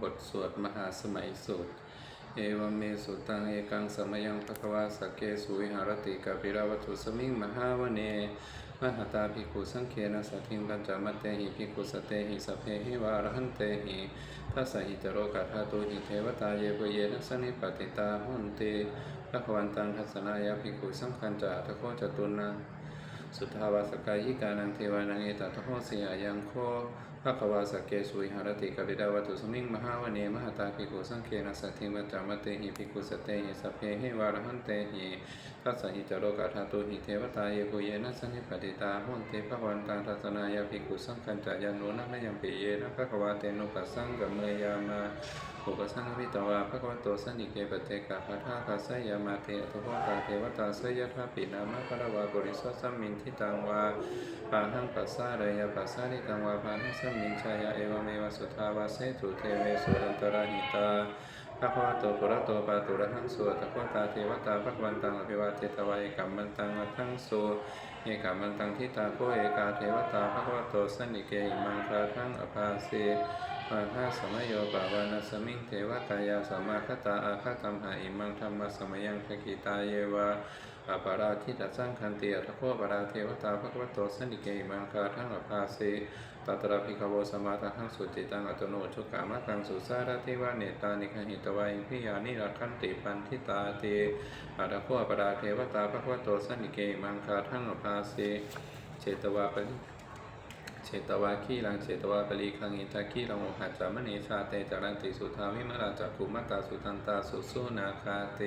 บทสวดมหาสมัยสูตร เอวเมสุตังเอกังสมยังภควาสเกสุวิหารติกาปิราวัตุสมิงมหาวเนมหตาภิกขุสังเคนะสัทิงปัญจมัตเตหิภิกขุสเตหิสัพเพหิวารหันเตหิทัสสะหิตโรกัทธาตุหิเทวตาเยปเยนะสนิปติตาหุนติพระควันตังทัศนายาภิกขุสังคัญจาทโคจตุนังสุทธาวาสกายิกานังเทวานังเอตตะโหสิยายังโค ภควาสเกสุวิหารติกบิดาวัตุสมิงมหาวเนมหตาภิกขุสังเคนะสัทธิมัจจามเตหิภิกขุสเตหิสัพเพหิวารหันเตหิทัสสหิจโรกัธาตุหิเทวตาเยปุเยนะสนิปติตาหุนเตภวันตาทัศนายาภิกขุสังคัญจายานุนัมยังปิเยนะภควาเตนุปัสสังกัมเมยามา อุปสังฆิตวาภะคะวะโตสันนิเกปเตกะภะทาคัสยามาเตอทุโหกาเทวตาสยทาปินามะภะระวาบริสุทธัมมินทิตังวาปาหังปัสสะเรยปัสสะริตังวาปาหังสัมมินชายาเอวเมวสุทาวาเสตุเทเวสุรันตราหิตาภะคะวะโตปุระโตปาตุระหังสุตะโคตาเทวตาภะคะวันตังอภิวาเทตวาเอกัมมันตังอัตถังสุเอกัมมันตังทิตาโคเอกาเทวตาภะคะวะโตสันนิเกอิมังคาทั้งอภาเส มาฆาสมโยปาวานาสมิงเทวกายาสมาคตาอาคาตัมหาอิมังธรรมสมยังภกิตาเยวาอาปาราทิตัสสังคันเติอัตโคปาราเทวตาภควโตสันติเกมังคาทั้งอภาเสตัตระภิกขโวสมาทังสุจิตังอัตโนชุกามะกังสุสารติวาเนตานิคหิตวาอิพิยานิรักขันติปันทิตาเตอัตโคปาราเทวตาภควโตสันติเกมังคาทั้งอภาเสเจตวาปริ เชตวาคีลังเชตวาปลีคังอิทาคีลังโอหัจจามณีชาเตจารันติสุทาวิมราจักขุมตาสุทันตาสุสุนาคาเต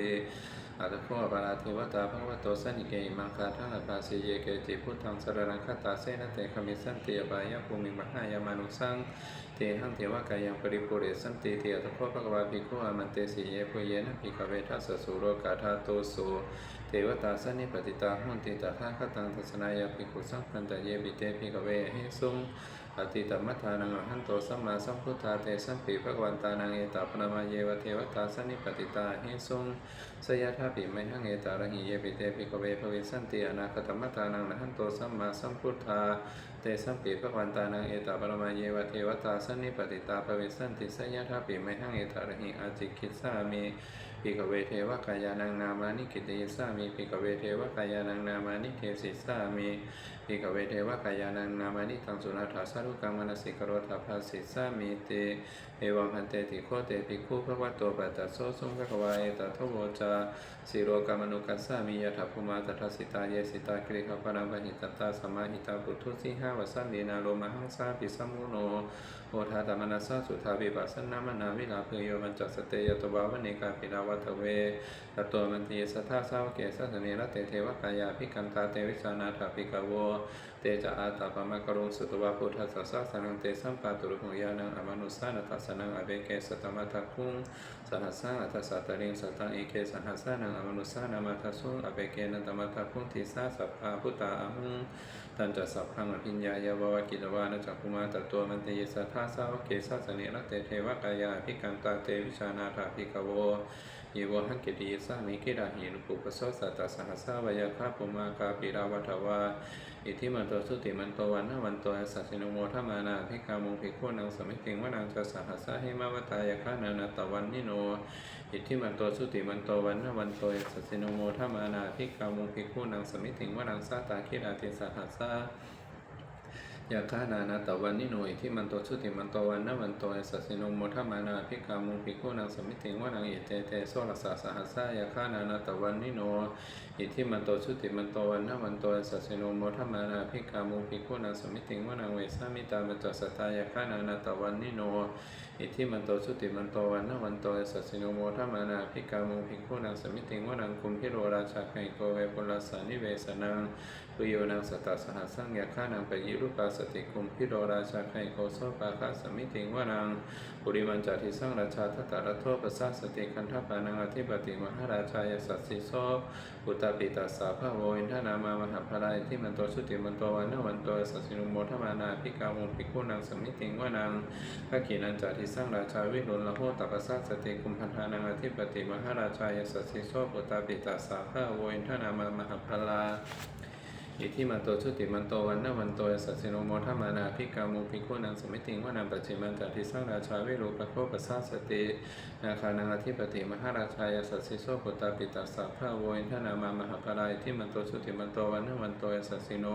อัตโคปาราเทวตาภควโตสันิเกมังคาทังอภาสิเยเกติพุทธังสรนังคตาเสนเตคมิสันติอบายภูมิมหายามานุสังเตหังเทวกายังปริปุเรสันติเตอัตโคภควาภิกขุอามันเตสิเยปุเยนะภิกขเวทัสสสุโรกาธาโตโส เทวตาสันิปติตาหุนติตาทาคตังทัศนายาภิกขุสังคันตเยบิเตภิกเวหิสุงอติตมัทานังหันโตสัมมาสัมพุทธาเตสัมปีภควันตานังเอตาปนามาเยวเทวตาสันิปติตาหิสุงสยทาปิไมหังเอตาระหิเยบิเตภิกเวภวิสันติอนาคตมัทานังหันโตสัมมาสัมพุทธาเตสัมปีภควันตานังเอตาปนามาเยวเทวตาสันิปติตาภวิสันติสยทาปิไมหังเอตาระหิอาจิกิสสามี ภิกขเวเทวกายานังนามานิกิตยสามีภิกขเวเทวกายานังนามานิเทสิสามีภิกขเวเทวกายานังนามานิตังสุนาถาสารุกังมนสิกโรธาภาสิสามีเตเอวังพันเตติโคเตภิกขุพระวัตโตปัตตโสสุงภควาเอตทโวจาสิโรกามนุกัสสามียถาภูมาตถาสิตาเยสิตากริขปรังปหิตตาสมาหิตาปุถุสิหาวสันเดนาโลมหังสาปิสัมมุโนโอทาตมนัสสสุทาวิปัสสนามานาวิลาเพยโยมันจัสเตยตบาวเนกาปิลาววัตเวตตัวมันตีสัทธาสาวเกสัสเนรเตเทวกายาภิกันตาเตวิสานาถาภิกโวเตจะอาตาปมะกรุงสุตวาพุทธัสสะสนังเตสัมปาตุรุหุยานังอมนุสานัสสนังอเวเกสตมัทคุงสหัสสะอัตสัตตริงสตังเอเกสหัสสะนังอมนุสานามัทสุงอเวเกนัตมัทคุงทิสาสัพพาพุตตาอหุงตันจะสัพพังอภิญญายาววกิลวานจักคุมาตตัวมันตีสัทธาสาวเกสัสเนรเตเทวกายาภิกันตาเตวิชานาถาภิกโว วหังกิติสามิกิราหินุปุปโสสัตตสหัสสะวยาคาปุมากาปิราวัฏวาอิทิมันโตสุติมันโตวันนวันโตสัสสิโนโมทมานาภิกามุภิกขุนังสมิติงวนังจะสหัสสะหิมาวตายาคานานาตวันนิโนอิทิมันโตสุติมันโตวันนวันโตสัสสิโนโมทมานาภิกามุภิกขุนังสมิติงวนังสาตาคิราติสหัสสะ ยาคานานาตวันนิโนอิทิมันโตชุติมันโตวันนวันโตเอสัสสินโมทมานาภิกามุภิกขุนังสมิติงวานังอิเตเตโซรสสะสหัสสะยาคานานาตวันนิโน อิทิมันโตชุติมันโตวันนวันโตสัสสิโนโมทมานาภิกามุภิกขุนังสมิติงวนังเวสามิตามัจจสตายาคานานาตวันนิโนอิทิมันโตชุติมันโตวันนวันโตสัสสิโนโมทมานาภิกามุภิกขุนังสมิติงวนังคุมพิโรราชาไคโกเวปุลสานิเวสนังปุโยนังสตตสหัสสังยาฆานังปยิรุปาสติคุมพิโรราชาไคโคโซปาคาสมิติงวนังปุริมันจาทิสังราชาทัตตารัโทปสสติคันทปานังอธิปติมหาราชายสัสสิโซอุตตปิตัสสาภาโวอินทนามามหาภรายที่มันตัวสุติมันตัววันนวันตัวสัสินุโมทมานาภิกามุภิกขุนังสมิติงวานังภกินันจาทิสร้างราชาวิรุณละโหตัปสะสติคุมพันธานังอธิปติมหาราชายสัสสิโซอุตตปิตัสสาภาโวอินทนามามหาภรา อิทิมันโตชุติมันโตวันนะวันโตสัสสิโนโมทัมมานาภิกามุภิกขุนังสมิติงวานังปัจจิมันตติสังราชาวิรูปะโคปัสสะสตินาคานังอธิปติมหาราชายสัสสิโสปุตาปิตัสสะพระโวอินทนามามหาปรายที่มันโตชุติมันโตวันนะวันโตสัสสิโน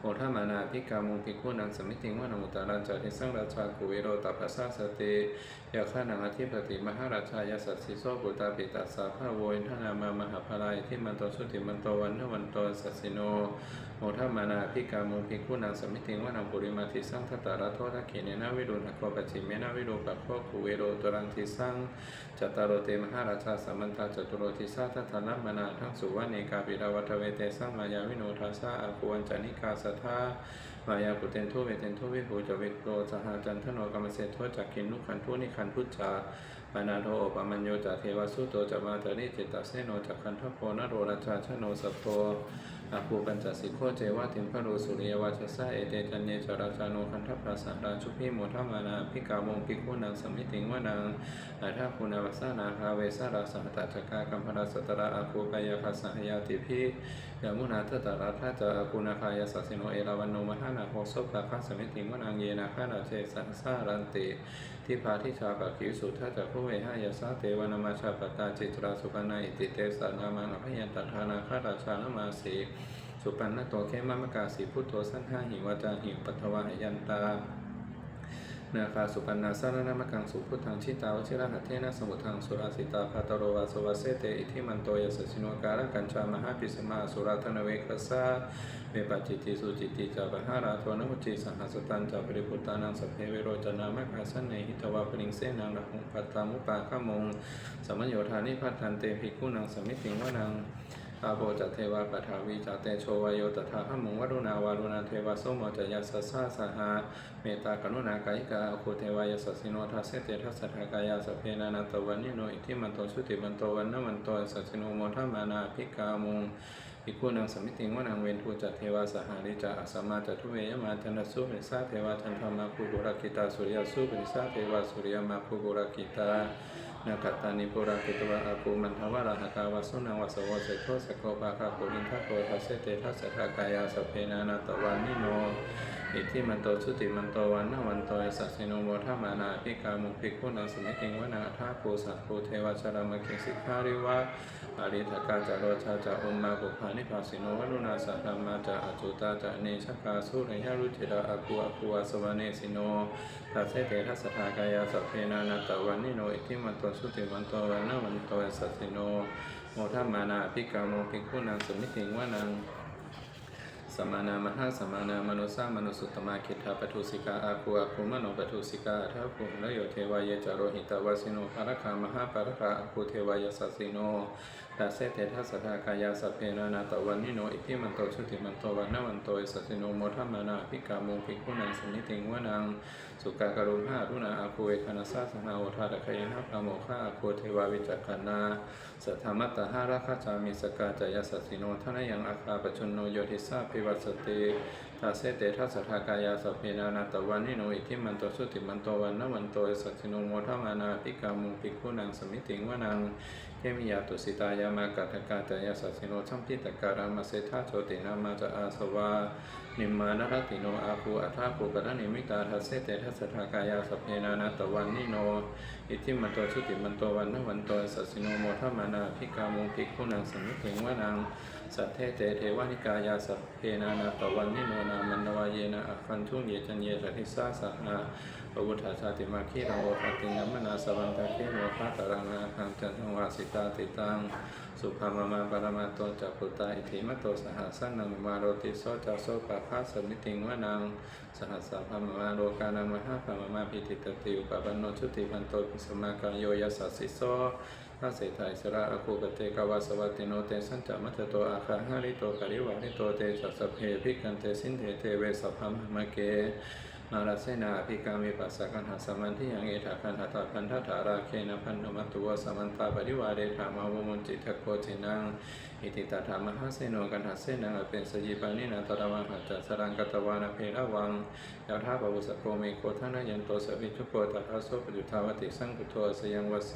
โมทัมมานาภิกามุภิกขุนังสมิติงวานังอุตารัญจติสังราชากุวิโรตัปสัสสติยาคานังอธิปติมหาราชายสัสสิโสปุตาปิตัสสะพระโวอินทนามามหาปรายที่มันโตชุติมันโตวันนะวันโตสัสสิโนโมทัมานาภิกามุภิกุนังสมิติงวานังปุริมาทิสังทัตตาระโททักขิเนนะวิรุณโคปจิเมนะวิรูปะโคกุเวโรตุรังทิสังจัตตารโรเตมหาราชาสัมมันตาจตุโรทิสาทัตนะมานาทั้งสุวรรณีกาปิดาวัฏเวเตสังมายาวิโนทัสสะอากุวันจานิกาสัทธามายาปุเตนทุเวเตนทุวิภูจวิโรสหาจันทโนกรรมเสโทจักขินนุขันทุนิขันพุจจาปานาโทโอปมัญโยจาเทวสุโตจะมาตริจิตตเสโนจักขันทโพนโรราชาชโนสัพโต อาภูปัญจสิโคเจวะติมพะโรสุริยวาชสะเอเตจันเนจราชาโนคันทัพพราสัราชุพิโมทมานาพิกาวงพิกุนังสมิติงวนังอาทาคุณวัสนาคาเวสาราสหตจักกากัมพราสตระอาภูปายาคาสหยาติพิยามุนาทตระทัจอากุนาคายาสัสสิโนเอราวันโนมหานาโหสปะคัสมิติงวนังเยนาคานาเจสัสสารันติ ทิพาทิชาปะขิสุทัจจะคุเวหายาสาเตวนามาชาปตาจิตราสุปนาอิติเตสานามานพยันตทานาคาราชานามาสีสุปันนโตเขมามกาสีพุทโธสันหาหิวาจาหิวปัทวาหยันตา นาคาสุปันนาสารนามกังสุพุทธังชิตาวชิระหัตเทนะสมุทังสุราสิตาคาตโรวาสวาเสเตอิทิมันโตยสสิโนการะกัญชามหาปิสมาสุราธนเวคสาเวปัจจิติสุจิติจาปหาราโทนุจิสังหสตันจาปริพุตานังสพเพเวโรจนามกาสันเนหิตวาปริงเสนังระหุงปัตตามุปาขมงสมัญโยธานิพัฒนันเตภิกุนังสมิติงวนัง อาโบจัตเทวาปทาวีจัตเตโชวายโยตถาหมุงวรุณาวารุณาเทวาโสโมจยัสสะสาสหาเมตตากรุณากายิกาอคุเทวายสสิโนทัสเสเตทัสสะทากายาสเพนานาตวันนิโนอิทิมันโตชุติมันโตวันนวันโตสัสสิโนโมทมานาภิกามุงอิกุนังสมิติงวนังเวนทูจัตเทวาสหาริจาอสมาจัตุเวยมาทันสุเมสาเทวาทันธรรมาภูกุรกิตาสุริยสุเมสาเทวาสุริยมาภูกุรกิตา นาคตานิปุราคิตวะอาภูมันทวาราหกาวาสุนังวสโวเสโทสโกปาคาปุรินทโกทัสเสเตทัสสะทากายาสเพนานาตวันนิโนอิทิมันโตชุติมันโตวันนวันโตสัสสิโนโมทัมานาภิกามุภิกขุนังสมิติงวนาทาภูสัพภูเทวชรามเกสิกขาริวะ อาริทกาจารโรชาจาอุมมาบุพานิภาสิโนวรุณาสัทธรมาจาอจุตาจาเนชกาสุริยรุจิราอาคูอาคูอาสวเนสิโนทัสเสเตทัสทากายาสัพเพนานาตวันนิโนอิทิมันโตชุติมันโตวันนวันโตสัสสิโนโมทัมมานาภิกามุภิกขุนังสมิติงวนังสมานามหาสมานามนุสามนุสุตมาคิทาปทุสิกาอาคูอาคูมโนปทุสิกาทัพุนโยเทวายจโรหิตาวสิโนภารคามหาภารคาอาคูเทวายสัสสิโน ตัสเสเตทัสสะทากายาสัพเพนานาตวันนิโนอิทิมันโตชุติมันโตวันนวันโตสัสสิโนโมทัมมานาภิกามุภิกุนังสมิติงวนังสุกากรุณหารุณาอาคูเวคณสาสหาวทาตะคยนะพระโมฆะอาคูเทวาวิจักขนาสัทธรรมัตตหาราคาจามิสกาจายสัสสิโนทนายังอาคาปชนโนโยทิสาภิวัสสติทัสเสเตทัสสะทากายาสัพเพนานาตวันนิโนอิทิมันโตสุติมันโตวันนวันโตสัจจิโนโมทัมมานาภิกามุภิกุนังสมิติงวนัง เทมิยาตุสิตายามากัตกาตยาสัสิโนชัมพิตการามาเสธาโชตินามาจะอาสวานิมมานรติโนอาภูอัฏฐาภูกรณิมิตาทัสเสเตทัสสทากายาสัพเพนานาตวันนิโน อิทิมันโตชุติมันโตวันนวันโตสัสิโนโมทมานาภิกามุภิกขุนังสมิติงวนัง สัทเทเตเทวานิกายาสัพเพนานาตวันนิโนนามันวายเยนะอัคันทุเยจันเยสทิสาสหาปวุฒาชาติมาคีรังโอภตินัมมนาสวังตะเกโนภาตรังนาคังจันทวาสิตาติตังสุภามามาปรมาโตจักปุตตาอิทิมโตสหัสสนังมาโรติโสจัสโสปะภาสมิติงวนังสหัสสะพามามาโลกานังมหาพามามาพิติตติอุปปันโนชุติพันโตปิสมากายโยยัสสิโส พระเศรษฐายสระอาคูปเตกวาสวัติโนเตสันจามัตโตอาคาหาริโตกริวาริโตเตจัสสพเพภิกขันเตสินเทเทเวสัพพมมะเกมาลเสนาภิกามิปัสสะกันหาสมันที่ยังเอถาคันหาตาพันธาถาราเคนะพันธมัตตุวสมันตาปริวาเรธามาวมุนจิตโคจินังอิติตาธรรมหาเสโนกันหาเสนังเป็นสยิปานินาตระวังหัจจสรังกตวานาเพระวังยาธาปวุสโกเมโคทานายันโตสวิทุโกตัทาโสปจุทาวติสังกุโทสยังวเส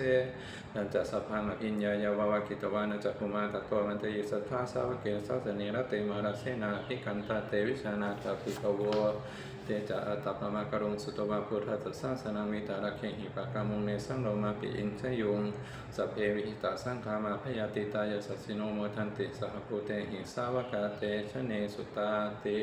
นันจะสพังอภิญญายาวาวกิตวานัจจคุมาตตโตมันตยิสัทธาสาวเกสัสเนรเตมาลเสนาภิกันตาเตวิชานาตาภิกโวเตจะอัตปมะกรุงสุตวะพุทธัสสะสนามิตาระเคหิปะกามุงเนสังโลมาปิอินชยุงสัพเพวิหิตาสังฆามาพยาติตายสัสสิโนโมทันติสหภูเตหิสาวกาเตชะเนสุตาติ